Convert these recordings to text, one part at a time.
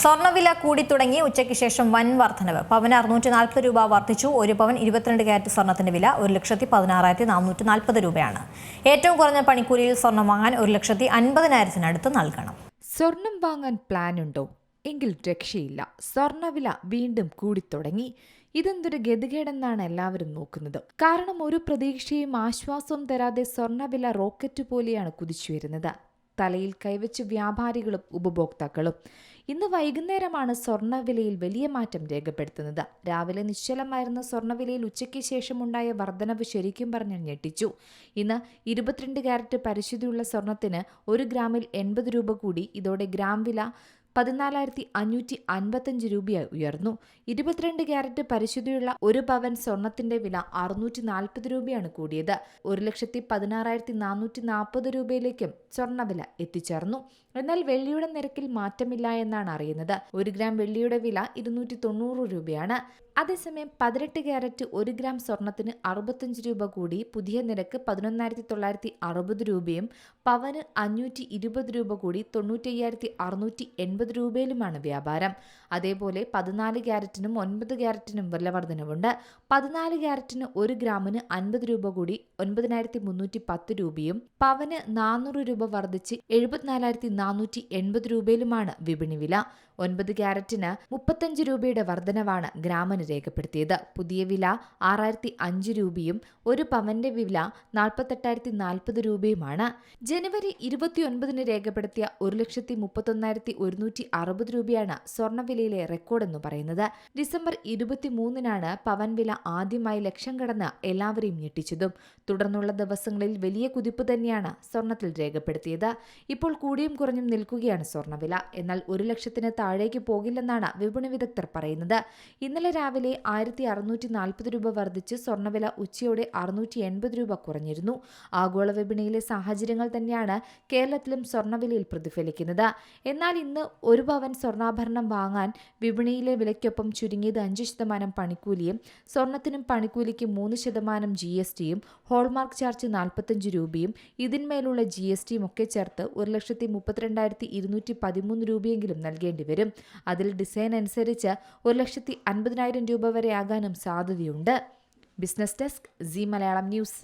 സ്വർണവില കൂടി തുടങ്ങി ഉച്ചയ്ക്ക് ശേഷം വൻ വർധനവ്. പവന് അറുന്നൂറ്റി നാൽപ്പത് രൂപ വർദ്ധിച്ചു. ഒരു പവൻ ഇരുപത്തിരണ്ട് ക്യാരറ്റ് സ്വർണത്തിന്റെ വില ഒരു ലക്ഷത്തി പതിനാറായിരത്തി നാനൂറ്റി നാൽപ്പത് രൂപയാണ്. ഏറ്റവും കുറഞ്ഞ പണിക്കൂലിയിൽ സ്വർണം വാങ്ങാൻ ഒരു ലക്ഷത്തി അൻപതിനായിരത്തിനടുത്ത് നൽകണം. സ്വർണം വാങ്ങാൻ പ്ലാൻ ഉണ്ടോ? എങ്കിൽ രക്ഷയില്ല. സ്വർണവില വീണ്ടും കൂടി തുടങ്ങി. ഇതെന്തൊരു ഗതികേടെന്നാണ് എല്ലാവരും നോക്കുന്നത്. കാരണം ഒരു പ്രതീക്ഷയും ആശ്വാസവും തരാതെ സ്വർണവില റോക്കറ്റ് പോലെയാണ് കുതിച്ചുയരുന്നത്. തലയിൽ കൈവച്ച് വ്യാപാരികളും ഉപഭോക്താക്കളും. ഇന്ന് വൈകുന്നേരമാണ് സ്വർണവിലയിൽ വലിയ മാറ്റം രേഖപ്പെടുത്തുന്നത്. രാവിലെ നിശ്ചലമായിരുന്ന സ്വർണവിലയിൽ ഉച്ചയ്ക്ക് ശേഷമുണ്ടായ വർധനവ് ശരിക്കും പറഞ്ഞാൽ ഞെട്ടിച്ചു. ഇന്ന് ഇരുപത്തിരണ്ട് ക്യാരറ്റ് പരിശുദ്ധിയുള്ള സ്വർണത്തിന് ഒരു ഗ്രാമിൽ എൺപത് രൂപ കൂടി. ഇതോടെ ഗ്രാം വില പതിനാലായിരത്തി അഞ്ഞൂറ്റി അൻപത്തഞ്ച് രൂപയായി ഉയർന്നു. ഇരുപത്തിരണ്ട് ക്യാരറ്റ് പരിശുദ്ധിയുള്ള ഒരു പവൻ സ്വർണത്തിന്റെ വില അറുന്നൂറ്റി നാൽപ്പത് രൂപയാണ് കൂടിയത്. ഒരു ലക്ഷത്തി പതിനാറായിരത്തി നാനൂറ്റി നാൽപ്പത് രൂപയിലേക്കും സ്വർണവില എത്തിച്ചേർന്നു. എന്നാൽ വെള്ളിയുടെ നിരക്കിൽ മാറ്റമില്ല എന്നാണ് അറിയുന്നത്. ഒരു ഗ്രാം വെള്ളിയുടെ വില ഇരുന്നൂറ്റി തൊണ്ണൂറ് രൂപയാണ്. അതേസമയം പതിനെട്ട് ക്യാരറ്റ് ഒരു ഗ്രാം സ്വർണത്തിന് അറുപത്തഞ്ച് രൂപ കൂടി പുതിയ നിരക്ക് പതിനൊന്നായിരത്തി തൊള്ളായിരത്തി അറുപത് രൂപയും പവന് അഞ്ഞൂറ്റി ഇരുപത് രൂപ കൂടി തൊണ്ണൂറ്റയ്യായിരത്തി അറുന്നൂറ്റി എൺപത് രൂപയിലുമാണ് വ്യാപാരം. അതേപോലെ പതിനാല് ക്യാരറ്റിനും ഒൻപത് ക്യാരറ്റിനും വില വർധനവുണ്ട് പതിനാല് ക്യാരറ്റിന് ഒരു ഗ്രാമിന് അൻപത് രൂപ കൂടി ഒൻപതിനായിരത്തി മുന്നൂറ്റി പത്ത് രൂപയും പവന് നാനൂറ് രൂപ വർദ്ധിച്ച് എഴുപത്തിനാലായിരത്തി നാനൂറ്റി എൺപത് രൂപയിലുമാണ് വിപണി വില. ഒൻപത് ക്യാരറ്റിന് മുപ്പത്തഞ്ച് രൂപയുടെ വർധനവാണ് ഗ്രാമിന് രേഖപ്പെടുത്തിയത്. പുതിയ വില ആറായിരത്തി അഞ്ച് രൂപയും ഒരു പവന്റെ വില നാൽപ്പത്തെട്ടായിരത്തി നാൽപ്പത് രൂപയുമാണ്. ജനുവരി ഇരുപത്തിയൊൻപതിന് രേഖപ്പെടുത്തിയ ഒരു ലക്ഷത്തി മുപ്പത്തൊന്നായിരത്തി ഒരുന്നൂറ്റി അറുപത് രൂപയാണ് സ്വർണവിലയിലെ റെക്കോർഡ് എന്ന് പറയുന്നത്. ഡിസംബർ ഇരുപത്തിമൂന്നിനാണ് പവൻ വില ആദ്യമായി ലക്ഷം കടന്ന് എല്ലാവരെയും ഞെട്ടിച്ചതും. തുടർന്നുള്ള ദിവസങ്ങളിൽ വലിയ കുതിപ്പ് തന്നെയാണ് സ്വർണത്തിൽ രേഖപ്പെടുത്തിയത്. ഇപ്പോൾ കൂടിയും കുറഞ്ഞും നിൽക്കുകയാണ് സ്വർണവില എന്നാൽ ഒരു ലക്ഷത്തിന് താഴേക്ക് പോകില്ലെന്നാണ് വിപണി വിദഗ്ധർ പറയുന്നത്. ഇന്നലെ രാവിലെ ആയിരത്തി അറുന്നൂറ്റി നാൽപ്പത് രൂപ വർദ്ധിച്ച് സ്വർണവില ഉച്ചയോടെ അറുന്നൂറ്റി എൺപത് രൂപ കുറഞ്ഞിരുന്നു. ആഗോള വിപണിയിലെ സാഹചര്യങ്ങൾ തന്നെയാണ് കേരളത്തിലും സ്വർണവിലയിൽ പ്രതിഫലിക്കുന്നത്. എന്നാൽ ഇന്ന് ഒരു പവൻ സ്വർണാഭരണം വാങ്ങാൻ വിപണിയിലെ വിലയ്ക്കൊപ്പം ചുരുങ്ങിയത് അഞ്ച് ശതമാനം പണിക്കൂലിയും സ്വർണത്തിനും പണിക്കൂലിക്ക് മൂന്ന് ശതമാനം ജി എസ് ടിയും ഹോൾമാർക്ക് ചാർജ് നാൽപ്പത്തഞ്ച് രൂപയും ഇതിന്മേലുള്ള ജി എസ് ടിയും ഒക്കെ ചേർത്ത് ഒരു ലക്ഷത്തി മുപ്പത്തിരണ്ടായിരത്തി ഇരുന്നൂറ്റി പതിമൂന്ന് രൂപയെങ്കിലും നൽകേണ്ടി വരും. അതിൽ ഡിസൈൻ അനുസരിച്ച് ഒരു ലക്ഷത്തി അൻപതിനായിരം രൂപ വരെ ആകാനും സാധ്യതയുണ്ട്. Business desk C Malayalam news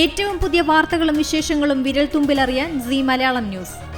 ഏറ്റവും പുതിയ വാർത്തകളും വിശേഷങ്ങളും വിരൽ തുമ്പിലറിയാൻ സി മലയാളം ന്യൂസ്